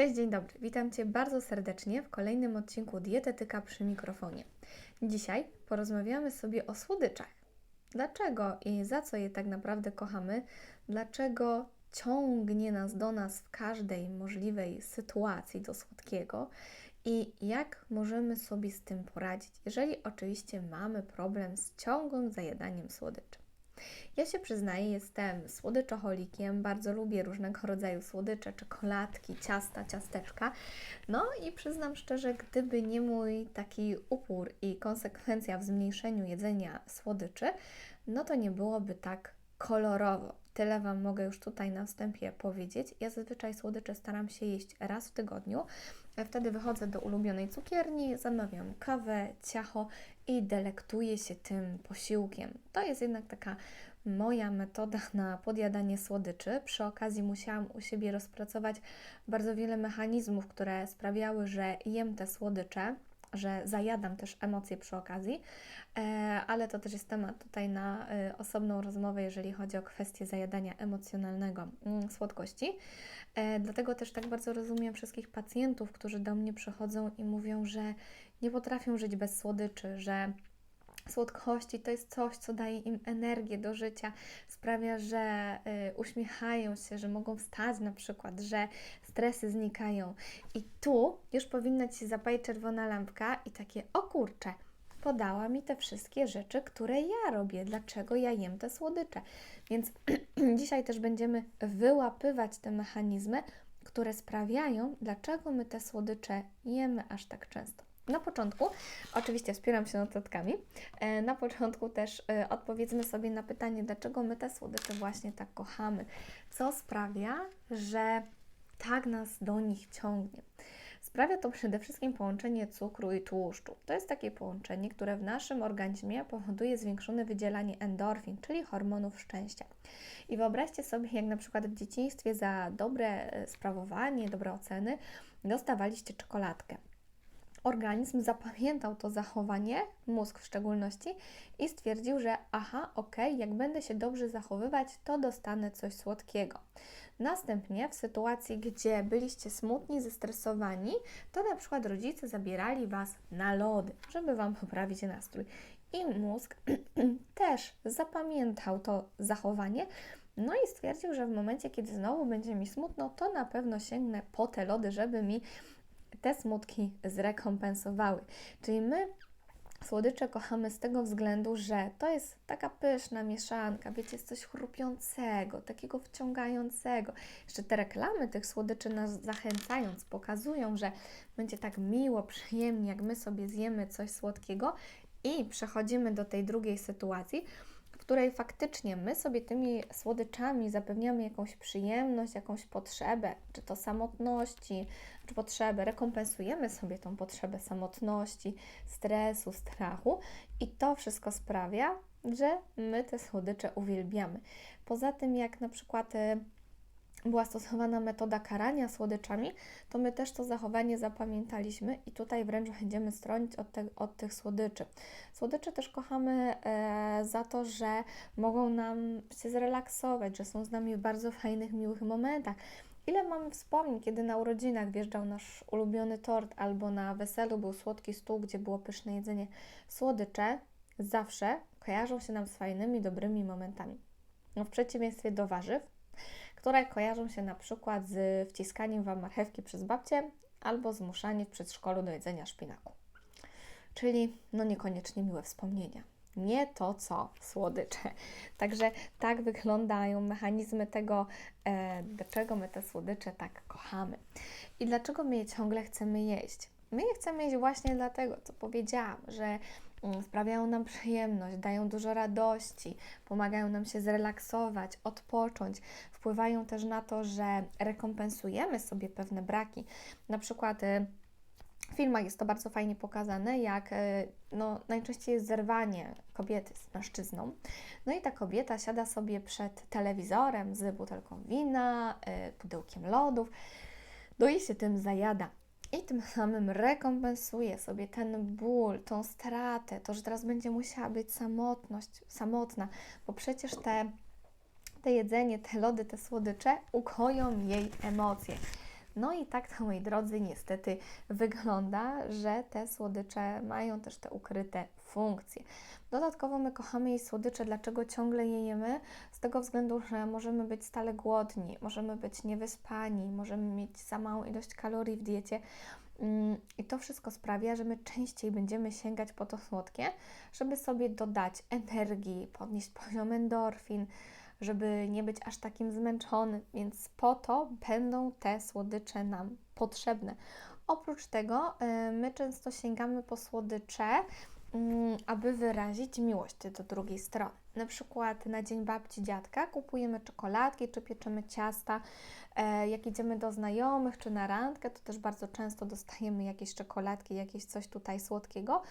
Cześć, dzień dobry. Witam Cię bardzo serdecznie w kolejnym odcinku Dietetyka przy mikrofonie. Dzisiaj porozmawiamy sobie o słodyczach. Dlaczego i za co je tak naprawdę kochamy? Dlaczego ciągnie nas do nas w każdej możliwej sytuacji do słodkiego? I jak możemy sobie z tym poradzić, jeżeli oczywiście mamy problem z ciągłym zajadaniem słodyczy? Ja się przyznaję, jestem słodyczoholikiem, bardzo lubię różnego rodzaju słodycze, czekoladki, ciasta, ciasteczka. No i przyznam szczerze, gdyby nie mój taki upór i konsekwencja w zmniejszeniu jedzenia słodyczy, no to nie byłoby tak kolorowo. Tyle Wam mogę już tutaj na wstępie powiedzieć. Ja zazwyczaj słodycze staram się jeść raz w tygodniu. Wtedy wychodzę do ulubionej cukierni, zamawiam kawę, ciacho i delektuję się tym posiłkiem. To jest jednak taka moja metoda na podjadanie słodyczy. Przy okazji musiałam u siebie rozpracować bardzo wiele mechanizmów, które sprawiały, że jem te słodycze, że zajadam też emocje przy okazji, e, ale to też jest temat tutaj na e, osobną rozmowę, jeżeli chodzi o kwestię zajadania emocjonalnego mm, słodkości. E, dlatego też tak bardzo rozumiem wszystkich pacjentów, którzy do mnie przychodzą i mówią, że nie potrafią żyć bez słodyczy, że słodkości to jest coś, co daje im energię do życia, sprawia, że y, uśmiechają się, że mogą wstać na przykład, że stresy znikają. I tu już powinna Ci zapalić czerwona lampka i takie, o kurczę, podała mi te wszystkie rzeczy, które ja robię, dlaczego ja jem te słodycze. Więc dzisiaj też będziemy wyłapywać te mechanizmy, które sprawiają, dlaczego my te słodycze jemy aż tak często. Na początku, oczywiście wspieram się notatkami, e, na początku też e, odpowiedzmy sobie na pytanie, dlaczego my te słodycze właśnie tak kochamy. Co sprawia, że tak nas do nich ciągnie? Sprawia to przede wszystkim połączenie cukru i tłuszczu. To jest takie połączenie, które w naszym organizmie powoduje zwiększone wydzielanie endorfin, czyli hormonów szczęścia. I wyobraźcie sobie, jak na przykład w dzieciństwie za dobre e, sprawowanie, dobre oceny dostawaliście czekoladkę organizm zapamiętał to zachowanie, mózg w szczególności, i stwierdził, że aha, ok, jak będę się dobrze zachowywać, to dostanę coś słodkiego. Następnie w sytuacji, gdzie byliście smutni, zestresowani, to na przykład rodzice zabierali Was na lody, żeby Wam poprawić nastrój. I mózg też zapamiętał to zachowanie, no i stwierdził, że w momencie, kiedy znowu będzie mi smutno, to na pewno sięgnę po te lody, żeby mi te smutki zrekompensowały. Czyli my Słodycze kochamy z tego względu, że to jest taka pyszna mieszanka, wiecie, jest coś chrupiącego, takiego wciągającego. Jeszcze te reklamy tych słodyczy nas zachęcając, pokazują, że będzie tak miło, przyjemnie, jak my sobie zjemy coś słodkiego i przechodzimy do tej drugiej sytuacji, której faktycznie my sobie tymi słodyczami zapewniamy jakąś przyjemność, jakąś potrzebę, czy to samotności, czy potrzebę, rekompensujemy sobie tą potrzebę samotności, stresu, strachu i to wszystko sprawia, że my te słodycze uwielbiamy. Poza tym, jak na przykład y, była stosowana metoda karania słodyczami, to my też to zachowanie zapamiętaliśmy i tutaj wręcz będziemy stronić od, te, od tych słodyczy. Słodycze też kochamy e, za to, że mogą nam się zrelaksować, że są z nami w bardzo fajnych, miłych momentach. Ile mamy wspomnień, kiedy na urodzinach wjeżdżał nasz ulubiony tort albo na weselu był słodki stół, gdzie było pyszne jedzenie. Słodycze zawsze kojarzą się nam z fajnymi, dobrymi momentami. No, w przeciwieństwie do warzyw, które kojarzą się na przykład z wciskaniem Wam marchewki przez babcię albo zmuszaniem w przedszkolu do jedzenia szpinaku. Czyli no niekoniecznie miłe wspomnienia. Nie to, co słodycze. Także tak wyglądają mechanizmy tego, e, dlaczego my te słodycze tak kochamy. I dlaczego my je ciągle chcemy jeść. My je chcemy jeść właśnie dlatego, co powiedziałam, że sprawiają nam przyjemność, dają dużo radości, pomagają nam się zrelaksować, odpocząć, wpływają też na to, że rekompensujemy sobie pewne braki. Na przykład y, w filmach jest to bardzo fajnie pokazane, jak y, no, najczęściej jest zerwanie kobiety z mężczyzną. No i ta kobieta siada sobie przed telewizorem z butelką wina, y, pudełkiem lodów, no i się tym zajada i tym samym rekompensuje sobie ten ból, tą stratę, to, że teraz będzie musiała być samotność, samotna, bo przecież te, te jedzenie, te lody, te słodycze ukoją jej emocje. No i tak to, moi drodzy, niestety wygląda, że te słodycze mają też te ukryte funkcje. Dodatkowo my kochamy jej słodycze. Dlaczego ciągle je jemy? Z tego względu, że możemy być stale głodni, możemy być niewyspani, możemy mieć za małą ilość kalorii w diecie. Mm, I to wszystko sprawia, że my częściej będziemy sięgać po to słodkie, żeby sobie dodać energii, podnieść poziom endorfin, żeby nie być aż takim zmęczonym, więc po to będą te słodycze nam potrzebne. Oprócz tego y, my często sięgamy po słodycze, mm, aby wyrazić miłość do drugiej strony. Na przykład na dzień babci, dziadka kupujemy czekoladki czy pieczemy ciasta. E, jak idziemy do znajomych czy na randkę, to też bardzo często dostajemy jakieś czekoladki, jakieś coś tutaj słodkiego.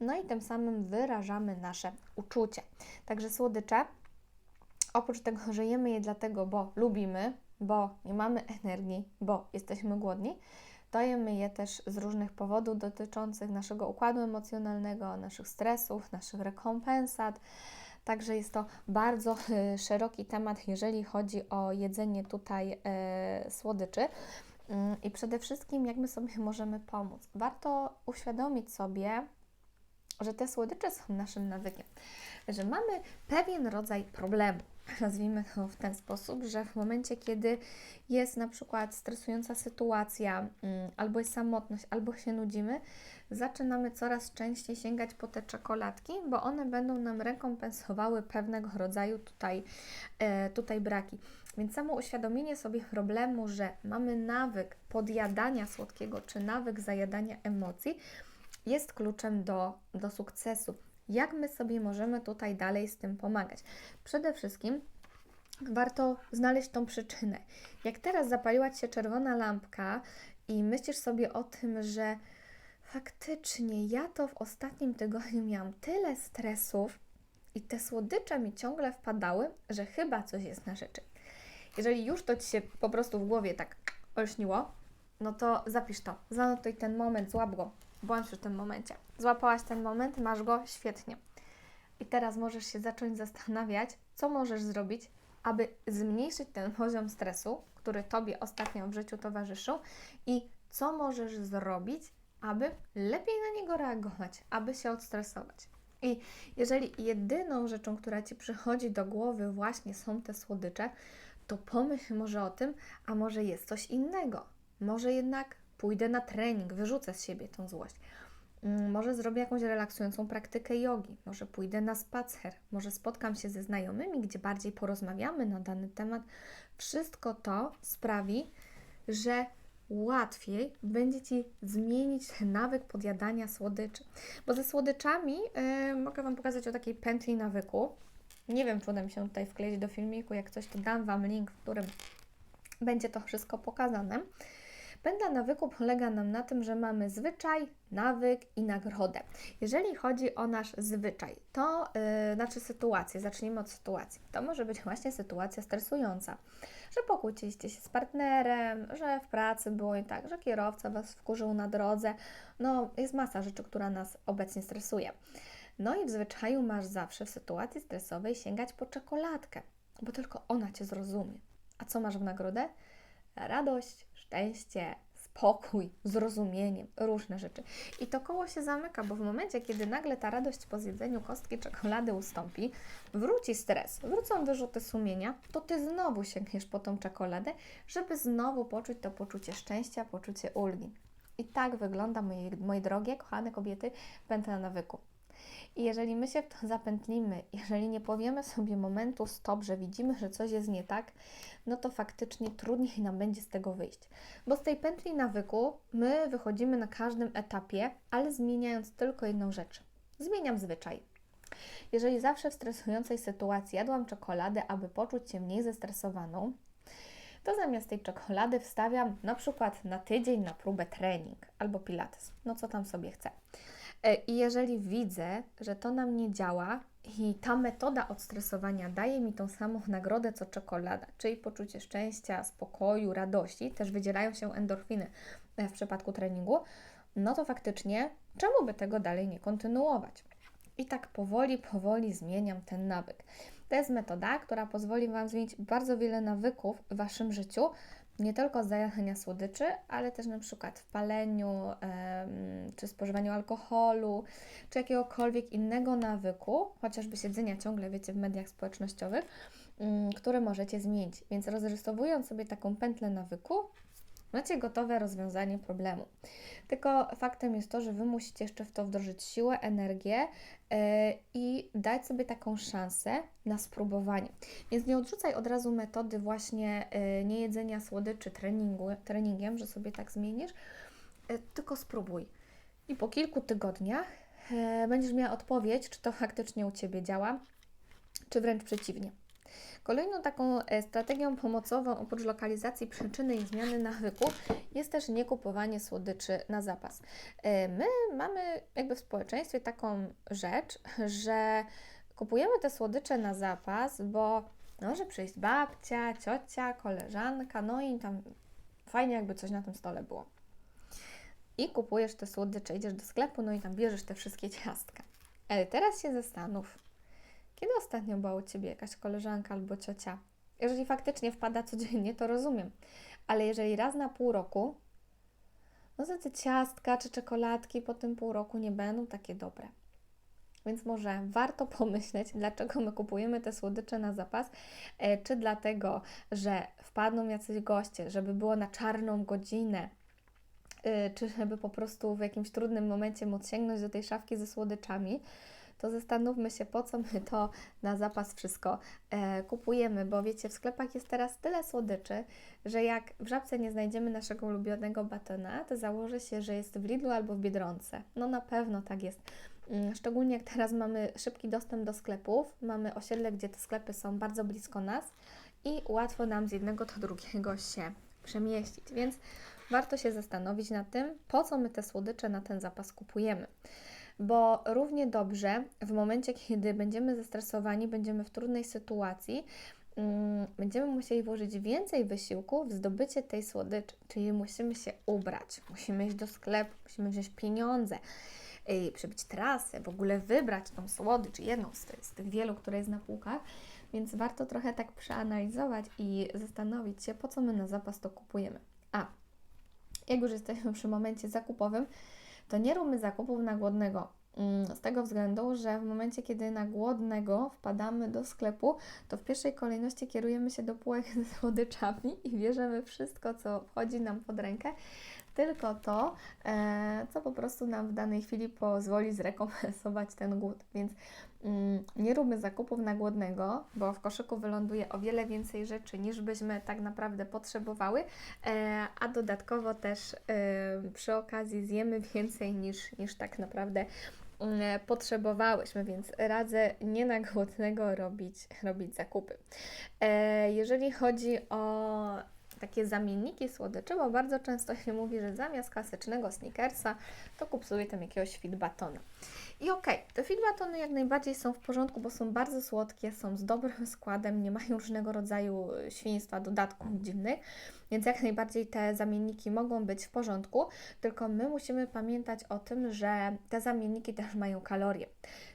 No i tym samym wyrażamy nasze uczucie. Także słodycze oprócz tego, że jemy je dlatego, bo lubimy, bo nie mamy energii, bo jesteśmy głodni, to jemy je też z różnych powodów dotyczących naszego układu emocjonalnego, naszych stresów, naszych rekompensat. Także jest to bardzo y, szeroki temat, jeżeli chodzi o jedzenie tutaj y, słodyczy. Mm, I przede wszystkim, jak my sobie możemy pomóc? Warto uświadomić sobie, że te słodycze są naszym nawykiem, że mamy pewien rodzaj problemu nazwijmy to w ten sposób, że w momencie, kiedy jest na przykład stresująca sytuacja, mm, albo jest samotność, albo się nudzimy, zaczynamy coraz częściej sięgać po te czekoladki, bo one będą nam rekompensowały pewnego rodzaju tutaj, e, tutaj braki. Więc samo uświadomienie sobie problemu, że mamy nawyk podjadania słodkiego, czy nawyk zajadania emocji, jest kluczem do, do sukcesu. Jak my sobie możemy tutaj dalej z tym pomagać? Przede wszystkim warto znaleźć tą przyczynę. Jak teraz zapaliła Ci się czerwona lampka i myślisz sobie o tym, że faktycznie ja to w ostatnim tygodniu miałam tyle stresów i te słodycze mi ciągle wpadały, że chyba coś jest na rzeczy. Jeżeli już to Ci się po prostu w głowie tak olśniło, no to zapisz to, zanotuj ten moment, złap go, bądź w tym momencie. Złapałaś ten moment, masz go, świetnie. I teraz możesz się zacząć zastanawiać, co możesz zrobić, aby zmniejszyć ten poziom stresu, który Tobie ostatnio w życiu towarzyszył i co możesz zrobić, aby lepiej na niego reagować, aby się odstresować. I jeżeli jedyną rzeczą, która Ci przychodzi do głowy właśnie są te słodycze, to pomyśl może o tym, a może jest coś innego. Może jednak pójdę na trening, wyrzucę z siebie tą złość. Mm, może zrobię jakąś relaksującą praktykę jogi, może pójdę na spacer, może spotkam się ze znajomymi, gdzie bardziej porozmawiamy na dany temat. Wszystko to sprawi, że łatwiej będzie Ci zmienić nawyk podjadania słodyczy. Bo ze słodyczami yy, mogę Wam pokazać o takiej pętli nawyku. Nie wiem, czy uda mi się tutaj wkleić do filmiku. Jak coś, to dam Wam link, w którym będzie to wszystko pokazane. Pętla nawyku polega nam na tym, że mamy zwyczaj, nawyk i nagrodę. Jeżeli chodzi o nasz zwyczaj, to yy, znaczy sytuację, zacznijmy od sytuacji. To może być właśnie sytuacja stresująca, że pokłóciliście się z partnerem, że w pracy było i tak, że kierowca Was wkurzył na drodze. No, jest masa rzeczy, która nas obecnie stresuje. No i w zwyczaju masz zawsze w sytuacji stresowej sięgać po czekoladkę, bo tylko ona Cię zrozumie. A co masz w nagrodę? Radość, szczęście, spokój, zrozumienie, różne rzeczy. I to koło się zamyka, bo w momencie, kiedy nagle ta radość po zjedzeniu kostki czekolady ustąpi, wróci stres, wrócą wyrzuty sumienia, to Ty znowu sięgniesz po tą czekoladę, żeby znowu poczuć to poczucie szczęścia, poczucie ulgi. I tak wygląda, moje, moje drogie, kochane kobiety, pętla nawyku. I jeżeli my się w to zapętlimy, jeżeli nie powiemy sobie momentu stop, że widzimy, że coś jest nie tak, no to faktycznie trudniej nam będzie z tego wyjść. Bo z tej pętli nawyku my wychodzimy na każdym etapie, ale zmieniając tylko jedną rzecz. Zmieniam zwyczaj. Jeżeli zawsze w stresującej sytuacji jadłam czekoladę, aby poczuć się mniej zestresowaną, to zamiast tej czekolady wstawiam na przykład na tydzień na próbę trening albo pilates, no co tam sobie chcę. E, I jeżeli widzę, że to nam nie działa i ta metoda odstresowania daje mi tą samą nagrodę co czekolada, czyli poczucie szczęścia, spokoju, radości, też wydzielają się endorfiny e, w przypadku treningu, no to faktycznie czemu by tego dalej nie kontynuować? I tak powoli, powoli zmieniam ten nawyk. To jest metoda, która pozwoli Wam zmienić bardzo wiele nawyków w Waszym życiu, nie tylko z zajadania słodyczy, ale też na przykład w paleniu, czy spożywaniu alkoholu, czy jakiegokolwiek innego nawyku, chociażby siedzenia ciągle, wiecie, w mediach społecznościowych, mm, które możecie zmienić. Więc rozrysowując sobie taką pętlę nawyku, macie gotowe rozwiązanie problemu. Tylko faktem jest to, że Wy musicie jeszcze w to wdrożyć siłę, energię yy, i dać sobie taką szansę na spróbowanie. Więc nie odrzucaj od razu metody właśnie yy, niejedzenia słodyczy treningu, treningiem, że sobie tak zmienisz, yy, tylko spróbuj. I po kilku tygodniach będziesz miała odpowiedź, czy to faktycznie u Ciebie działa, czy wręcz przeciwnie. Kolejną taką e, strategią pomocową oprócz lokalizacji przyczyny i zmiany nawyku jest też niekupowanie słodyczy na zapas. E, my mamy jakby w społeczeństwie taką rzecz, że kupujemy te słodycze na zapas, bo może przyjść babcia, ciocia, koleżanka, no i tam fajnie jakby coś na tym stole było. I kupujesz te słodycze, idziesz do sklepu, no i tam bierzesz te wszystkie ciastka. Ale teraz się zastanów, kiedy ostatnio była u Ciebie jakaś koleżanka albo ciocia? Jeżeli faktycznie wpada codziennie, to rozumiem. Ale jeżeli raz na pół roku, no to te ciastka czy czekoladki po tym pół roku nie będą takie dobre. Więc może warto pomyśleć, dlaczego my kupujemy te słodycze na zapas, e, czy dlatego, że wpadną jacyś goście, żeby było na czarną godzinę, czy żeby po prostu w jakimś trudnym momencie móc sięgnąć do tej szafki ze słodyczami, to zastanówmy się, po co my to na zapas wszystko e, kupujemy, bo wiecie, w sklepach jest teraz tyle słodyczy, że jak w żabce nie znajdziemy naszego ulubionego batona, to założy się, że jest w Lidlu albo w Biedronce. No na pewno tak jest. Mm, szczególnie jak teraz mamy szybki dostęp do sklepów, mamy osiedle, gdzie te sklepy są bardzo blisko nas i łatwo nam z jednego do drugiego się przemieścić. Więc warto się zastanowić nad tym, po co my te słodycze na ten zapas kupujemy. Bo równie dobrze w momencie, kiedy będziemy zestresowani, będziemy w trudnej sytuacji, mm, będziemy musieli włożyć więcej wysiłku w zdobycie tej słodyczy, czyli musimy się ubrać, musimy iść do sklepu, musimy wziąć pieniądze, yy, przebyć trasę, w ogóle wybrać tą słodycz, jedną z tych, z tych wielu, które jest na półkach, więc warto trochę tak przeanalizować i zastanowić się, po co my na zapas to kupujemy. A, jak już jesteśmy przy momencie zakupowym, to nie róbmy zakupów na głodnego. Mm, z tego względu, że w momencie, kiedy na głodnego wpadamy do sklepu, to w pierwszej kolejności kierujemy się do półek ze słodyczami i bierzemy wszystko, co wchodzi nam pod rękę, tylko to, e, co po prostu nam w danej chwili pozwoli zrekompensować ten głód. Więc mm, nie róbmy zakupów na głodnego, bo w koszyku wyląduje o wiele więcej rzeczy niż byśmy tak naprawdę potrzebowały, e, a dodatkowo też e, przy okazji zjemy więcej niż, niż tak naprawdę mm, potrzebowałyśmy, więc radzę nie na głodnego robić, robić zakupy. Jeżeli chodzi o takie zamienniki słodyczy, bo bardzo często się mówi, że zamiast klasycznego snickersa, to kup sobie tam jakiegoś fit batona. I okej, okay, te fit batony jak najbardziej są w porządku, bo są bardzo słodkie, są z dobrym składem, nie mają różnego rodzaju świństwa, dodatków dziwnych, więc jak najbardziej te zamienniki mogą być w porządku, tylko my musimy pamiętać o tym, że te zamienniki też mają kalorie.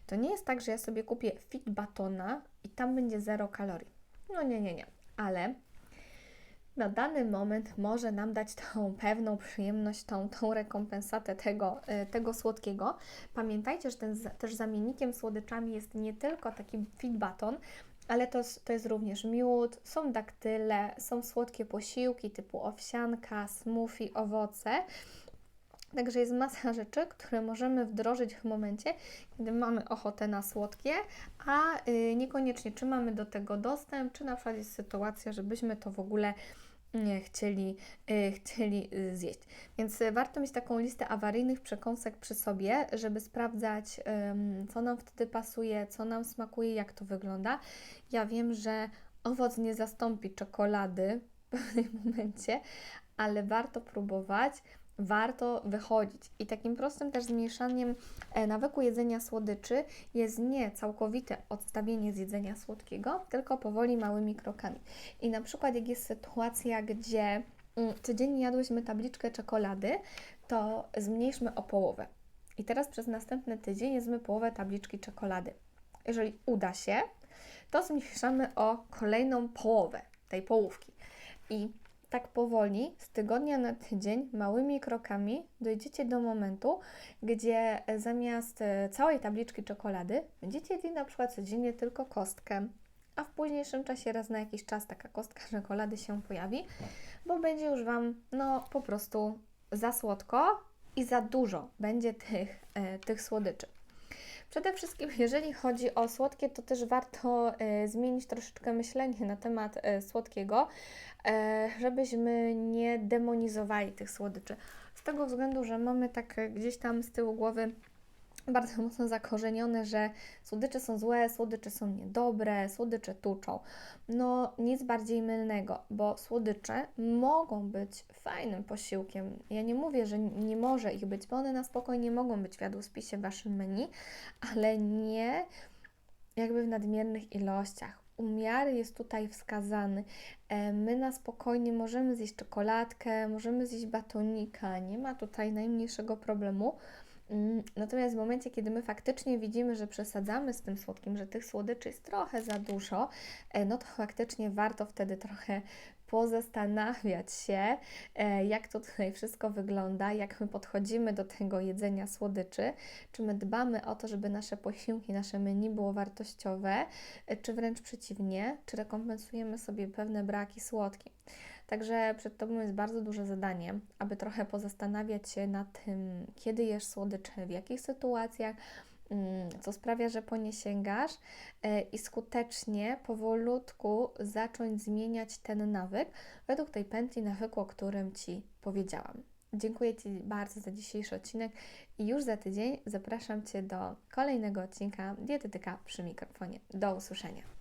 To nie jest tak, że ja sobie kupię fit batona i tam będzie zero kalorii. No nie, nie, nie. Ale na dany moment może nam dać tą pewną przyjemność, tą, tą rekompensatę tego, e, tego słodkiego. Pamiętajcie, że ten też zamiennikiem słodyczami jest nie tylko taki fit baton, ale to, to jest również miód, są daktyle, są słodkie posiłki typu owsianka, smoothie, owoce. Także jest masa rzeczy, które możemy wdrożyć w momencie, kiedy mamy ochotę na słodkie, a yy, niekoniecznie czy mamy do tego dostęp, czy na przykład jest sytuacja, żebyśmy to w ogóle chcieli, y, chcieli y, zjeść. Więc y, warto mieć taką listę awaryjnych przekąsek przy sobie, żeby sprawdzać, co nam wtedy pasuje, co nam smakuje, jak to wygląda. Ja wiem, że owoc nie zastąpi czekolady w pewnym momencie, ale warto próbować warto wychodzić. I takim prostym też zmniejszaniem e, nawyku jedzenia słodyczy jest nie całkowite odstawienie z jedzenia słodkiego, tylko powoli małymi krokami. I na przykład jak jest sytuacja, gdzie mm, codziennie jadłyśmy tabliczkę czekolady, to zmniejszmy o połowę. I teraz przez następny tydzień jedzmy połowę tabliczki czekolady. Jeżeli uda się, to zmniejszamy o kolejną połowę tej połówki. I tak powoli, z tygodnia na tydzień, małymi krokami dojdziecie do momentu, gdzie e, zamiast e, całej tabliczki czekolady będziecie jedli na przykład codziennie tylko kostkę, a w późniejszym czasie raz na jakiś czas taka kostka czekolady się pojawi, bo będzie już Wam no po prostu za słodko i za dużo będzie tych, e, tych słodyczy. Przede wszystkim, jeżeli chodzi o słodkie, to też warto e, zmienić troszeczkę myślenie na temat e, słodkiego, e, żebyśmy nie demonizowali tych słodyczy. Z tego względu, że mamy tak gdzieś tam z tyłu głowy bardzo mocno zakorzenione, że słodycze są złe, słodycze są niedobre, słodycze tuczą. No nic bardziej mylnego, bo słodycze mogą być fajnym posiłkiem. Ja nie mówię, że nie może ich być, bo one na spokojnie mogą być w jadłospisie w Waszym menu, ale nie jakby w nadmiernych ilościach. Umiar jest tutaj wskazany. E, My na spokojnie możemy zjeść czekoladkę, możemy zjeść batonika, nie ma tutaj najmniejszego problemu. Mm, Natomiast w momencie, kiedy my faktycznie widzimy, że przesadzamy z tym słodkim, że tych słodyczy jest trochę za dużo, e, no to faktycznie warto wtedy trochę pozastanawiać się, e, jak to tutaj wszystko wygląda, jak my podchodzimy do tego jedzenia słodyczy, czy my dbamy o to, żeby nasze posiłki, nasze menu było wartościowe, e, czy wręcz przeciwnie, czy rekompensujemy sobie pewne braki słodkie. Także przed Tobą jest bardzo duże zadanie, aby trochę pozastanawiać się nad tym, kiedy jesz słodycze, w jakich sytuacjach, co sprawia, że po nie sięgasz e, i skutecznie, powolutku zacząć zmieniać ten nawyk według tej pętli nawyku, o którym Ci powiedziałam. Dziękuję Ci bardzo za dzisiejszy odcinek i już za tydzień zapraszam Cię do kolejnego odcinka Dietetyka przy mikrofonie. Do usłyszenia.